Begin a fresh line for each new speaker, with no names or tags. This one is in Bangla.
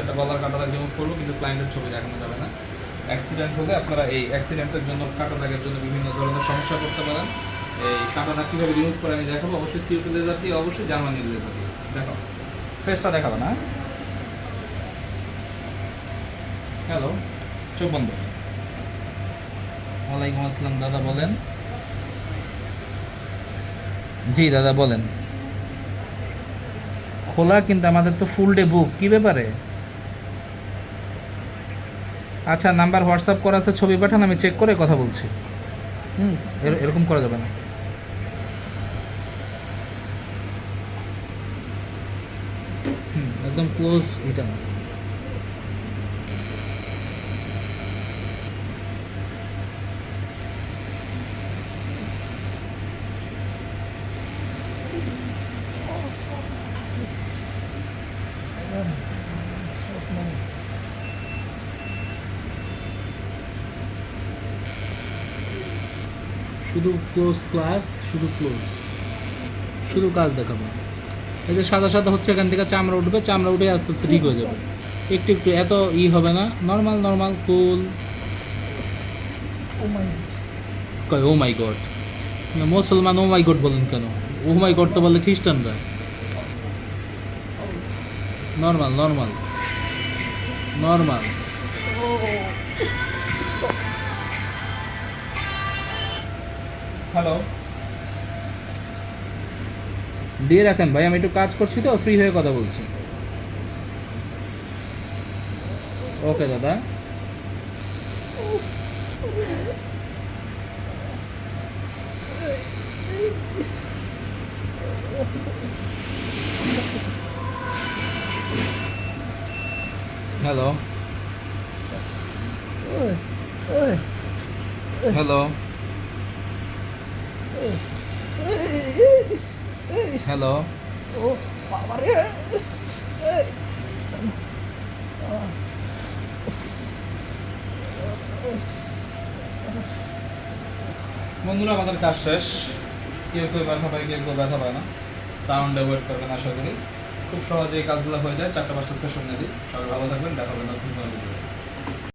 একটা গলার কাটা দাগ রিমুভ করব, কিন্তু ক্লায়েন্টের ছবি দেখানো যাবে না। অ্যাক্সিডেন্ট হলে আপনারা এই অ্যাক্সিডেন্টের জন্য কাটা দাগের জন্য বিভিন্ন ধরনের সমস্যা করতে পারেন। এই কাটা দাগ কীভাবে রিমুভ করে আমি দেখাবো, অবশ্যই সিউটি লেজার দিয়ে, অবশ্যই জার্মানির লেজার দিয়ে। দেখো ফেসটা দেখাবো না হ্যালো চোখ বন্ধ। ওয়ালাইকুম আসসালাম, দাদা বলেন। জি, দাদা বলেন। খোলা কিন্তু আমাদের তো ফুল ডে বুক কী ব্যাপারে? আচ্ছা নাম্বার হোয়াটসঅ্যাপ করা আছে, ছবি পাঠান, আমি চেক করে কথা বলছি। হুম, এর- এরকম করা যাবে না। একদম ক্লোজ এটা শুধু ক্লোজ ক্লাস শুধু ক্লোজ শুধু কাজ দেখাবো। এই যে সাদা সাদা হচ্ছে এখান থেকে চামড়া উঠবে চামড়া উঠে আস্তে আস্তে ঠিক হয়ে যাবে। একটু একটু এত ই হবে না। নর্মাল নর্মাল কুল কয় ও মাই গড মুসলমান ও মাই গড বলেন কেন? ও মাই গড তো বলে খ্রিস্টানরা। নর্মাল নর্মাল নর্মাল হ্যালো দিয়ে রাখেন ভাই আমি একটু কাজ করছি তো ফ্রি হয়ে কথা বলছি। ওকে দাদা। হ্যালো হ্যালো হ্যালো বন্ধুরা আমাদের কাজ শেষ। কেউ কেউ ব্যথা পায় কেউ কেউ ব্যথা পায় না। সাউন্ডে ওয়েট করবেন আশা করি। খুব সহজে এই কাজগুলো হয়ে যায়। চারটা পাঁচটা সেশন নিয়ে দিই সবাই ভালো থাকবেন দেখা হবে নতুন